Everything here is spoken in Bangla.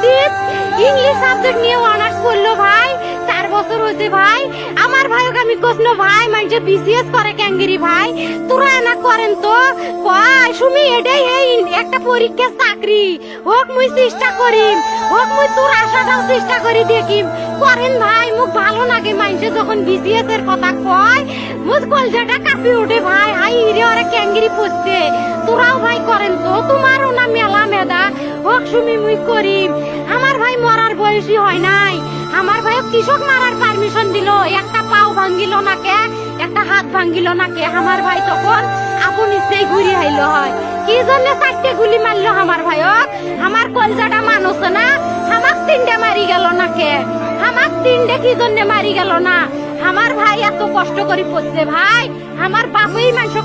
রুকিয়া ইংলিশ সাবজেক্ট নিয়ে অনার্স করল ভাই, চার বছর হয়েছে ভাই। আমার ভাইকে আমি কৃষ্ণ ভাই মানে বিসিএস করে ক্যাঙ্গিরি ভাই। তোরা না করেন তো? কয়, সুমি, এটাই এই একটা পরীক্ষা চাকরি। হোক মুই চেষ্টা করিম, হোক মুই তোর আশাটাও চেষ্টা করি দেখিম। করেন ভাই, মুখ ভালো লাগে মানুষে যখন বিসিএস এর কথা কয়, মুখ কলজাটা কাঁপি ওঠে ভাই। হাই রে, ওরা ক্যাঙ্গিরি পড়ছে তোরাও ভাই করেন তো? আমার ভাই মরার বয়সী হয় নাই। আমার ভাই কৃষক মারার পারমিশন দিল। একটা পাও ভাঙ্গিল একটা হাত ভাঙ্গিল আমার ভাই তখন ঘুরি হয়। কি জন্য চারটে গুলি মারলো আমার ভাইক আমার কলজাটা মানুষ না? আমাক তিনটে মারি গেল না কে? আমাক তিনটে কি জন্য মারি গেল না? আমার ভাই এত কষ্ট করে পড়ছে ভাই। আমার বাপই মানুষ